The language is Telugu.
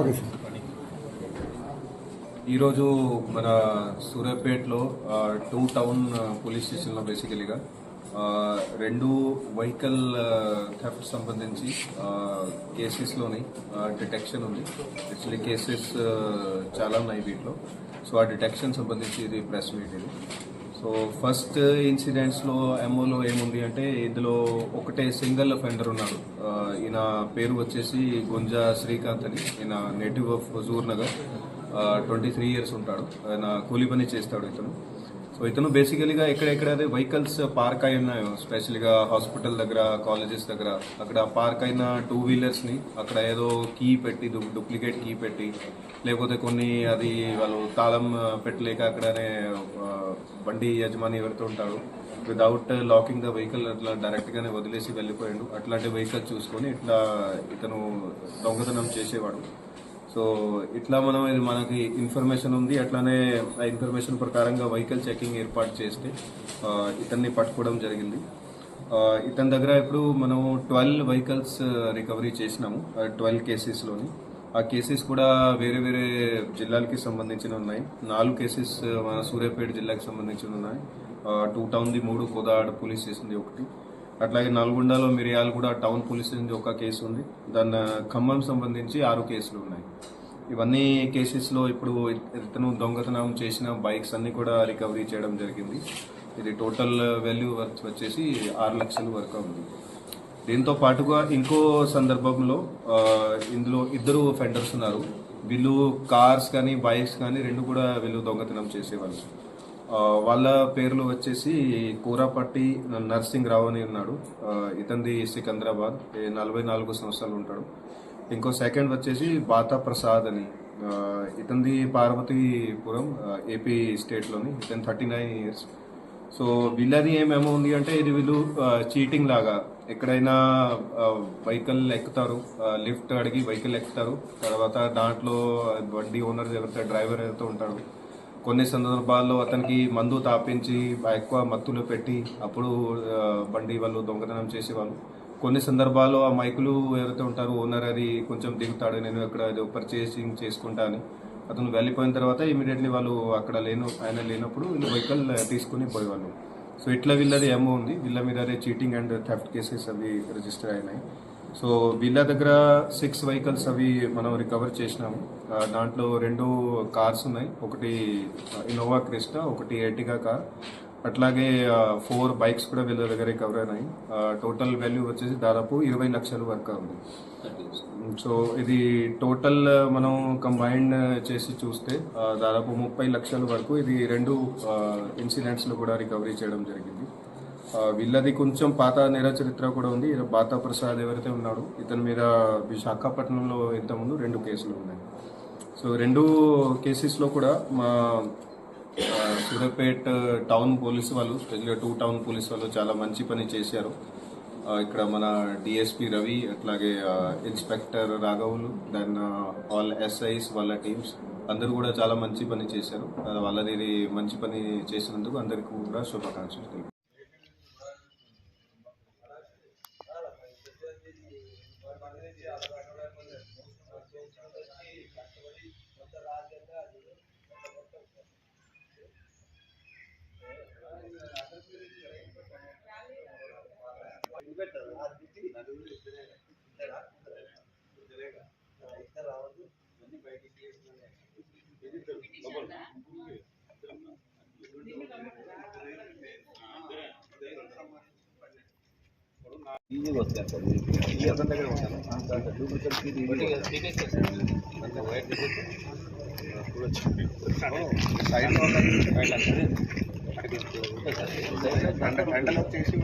ఓకే సార్ ఈరోజు మన సూర్యాపేటలో టూ టౌన్ పోలీస్ స్టేషన్లో బేసికలీగా రెండు వెహికల్ థెఫ్ట్ సంబంధించి కేసెస్లోని డిటెక్షన్ ఉంది. యాక్చువల్లీ కేసెస్ చాలా ఉన్నాయి వీటిలో. సో ఆ డిటెక్షన్ సంబంధించి ఇది ప్రెస్ మీట్ ఇది. సో ఫస్ట్ ఇన్సిడెంట్స్లో ఎంఓలో ఏముంది అంటే ఇందులో ఒకటే సింగిల్ అఫెండర్ ఉన్నారు ఈయన పేరు వచ్చేసి గుంజా శ్రీకాంత్ అని. ఈయన native of Huzur Nagar. Twenty three years ఉంటాడు. ఆయన కూలి పని చేస్తాడు ఇతను. సో ఇతను బేసికలీగా ఎక్కడెక్కడైతే వెహికల్స్ పార్క్ అయి ఉన్నాయో స్పెషల్గా హాస్పిటల్ దగ్గర కాలేజెస్ దగ్గర అక్కడ పార్క్ అయిన టూ వీలర్స్ని అక్కడ ఏదో కీ పెట్టి డూప్లికేట్ కీ పెట్టి లేకపోతే కొన్ని అది వాళ్ళు తాళం పెట్టలేక అక్కడనే బండి యజమాని ఎవరితో ఉంటాడు వితౌట్ లాకింగ్ ద వెహికల్ అట్లా డైరెక్ట్గానే వదిలేసి వెళ్ళిపోయాడు. అట్లాంటి వెహికల్ చూసుకొని ఇట్లా ఇతను దొంగతనం చేసేవాడు. సో ఇట్లా మనం ఇది మనకి ఇన్ఫర్మేషన్ ఉంది. అట్లానే ఆ ఇన్ఫర్మేషన్ ప్రకారంగా వెహికల్ చెకింగ్ ఏర్పాటు చేస్తే ఇతన్ని పట్టుకోవడం జరిగింది. ఇతని దగ్గర ఇప్పుడు మనం ట్వెల్వ్ వెహికల్స్ రికవరీ చేసినాము ట్వెల్వ్ కేసెస్లోని ఆ కేసెస్ కూడా వేరే వేరే జిల్లాలకి సంబంధించిన ఉన్నాయి. నాలుగు కేసెస్ మన సూర్యాపేట జిల్లాకి సంబంధించిన ఉన్నాయి. టూ టౌన్ది మూడు కోదాడ పోలీస్ స్టేషన్ది ఒకటి. అట్లాగే నల్గొండలో మిరియాలు కూడా టౌన్ పోలీస్ నుంచి ఒక కేసు ఉంది దాని ఖమ్మం సంబంధించి ఆరు కేసులు ఉన్నాయి. ఇవన్నీ కేసెస్లో ఇప్పుడు ఇతను దొంగతనం చేసిన బైక్స్ అన్నీ కూడా రికవరీ చేయడం జరిగింది. ఇది టోటల్ వాల్యూ వచ్చేసి ఆరు లక్షల వరకు ఉంది. దీంతో పాటుగా ఇంకో సందర్భంలో ఇందులో ఇద్దరు ఫెండర్స్ ఉన్నారు. వీళ్ళు కార్స్ కానీ బైక్స్ కానీ రెండు కూడా వీళ్ళు దొంగతనం చేసేవాళ్ళు. వాళ్ళ పేర్లు వచ్చేసి కూరాపట్టి నర్సింగ్ రావు అని ఉన్నాడు. ఇతంది సికంద్రాబాద్ నలభై నాలుగు సంవత్సరాలు ఉంటాడు. ఇంకో సెకండ్ వచ్చేసి బాతా ప్రసాద్ అని. ఇతంది పార్వతీపురం ఏపీ స్టేట్లోని ఇతను థర్టీ నైన్ ఇయర్స్. సో వీళ్ళది ఏమేమో ఉంది అంటే ఇది వీళ్ళు చీటింగ్ లాగా. ఎక్కడైనా వెహికల్ ఎక్కుతారు లిఫ్ట్ అడిగి వెహికల్ ఎక్కుతారు. తర్వాత దాంట్లో బండి ఓనర్ ఎవరైతే డ్రైవర్ ఎవరితో ఉంటాడు. కొన్ని సందర్భాల్లో అతనికి మందు తాపించి ఎక్కువ మత్తులో పెట్టి అప్పుడు బండి వాళ్ళు దొంగతనం చేసేవాళ్ళు. కొన్ని సందర్భాల్లో ఆ మైకులు ఎవరైతే ఉంటారో ఓనర్ అది కొంచెం దిగుతాడు నేను ఇక్కడ ఏదో పర్చేసింగ్ చేసుకుంటా అని. అతను వెళ్ళిపోయిన తర్వాత ఇమీడియట్లీ వాళ్ళు అక్కడ లేను ఆయన లేనప్పుడు వీళ్ళు వెహికల్ తీసుకుని పోయేవాళ్ళు. సో ఇట్లా వీళ్ళది ఏమో ఉంది. వీళ్ళ మీద అదే చీటింగ్ అండ్ థెఫ్ట్ కేసెస్ అవి రిజిస్టర్ అయినాయి. సో వీళ్ళ దగ్గర సిక్స్ వెహికల్స్ అవి మనం రికవర్ చేసినాము. దాంట్లో రెండు కార్స్ ఉన్నాయి. ఒకటి ఇన్నోవా క్రిస్టా ఒకటి ఎర్టిగా కార్ అట్లాగే ఫోర్ బైక్స్ కూడా వీళ్ళ దగ్గర రికవర్ అయినాయి. టోటల్ వాల్యూ వచ్చేసి దాదాపు ఇరవై లక్షల వరకు ఉంది. సో ఇది టోటల్ మనం కంబైండ్ చేసి చూస్తే దాదాపు ముప్పై లక్షల వరకు ఇది రెండు ఇన్సిడెంట్స్లో కూడా రికవరీ చేయడం జరిగింది. వీళ్ళది కొంచెం పాత నేర చరిత్ర కూడా ఉంది. బాతా ప్రసాద్ ఎవరైతే ఉన్నాడో ఇతని మీద విశాఖపట్నంలో ఇంతకుముందు రెండు కేసులు ఉన్నాయి. సో రెండు కేసెస్లో కూడా మా ఆ, టౌన్ పోలీసు వాళ్ళు స్పెషల్గా టూ టౌన్ పోలీస్ వాళ్ళు చాలా మంచి పని చేశారు. ఇక్కడ మన డిఎస్పి రవి అట్లాగే ఇన్స్పెక్టర్ రాఘవులు దెన్ ఆల్ ఎస్ఐస్ వాళ్ళ టీమ్స్ అందరూ కూడా చాలా మంచి పని చేశారు. వాళ్ళది మంచి పని చేసినందుకు అందరికీ కూడా శుభాకాంక్షలు డూప్లికేట్ సీట్ ఈజీగా గంటలు చేసి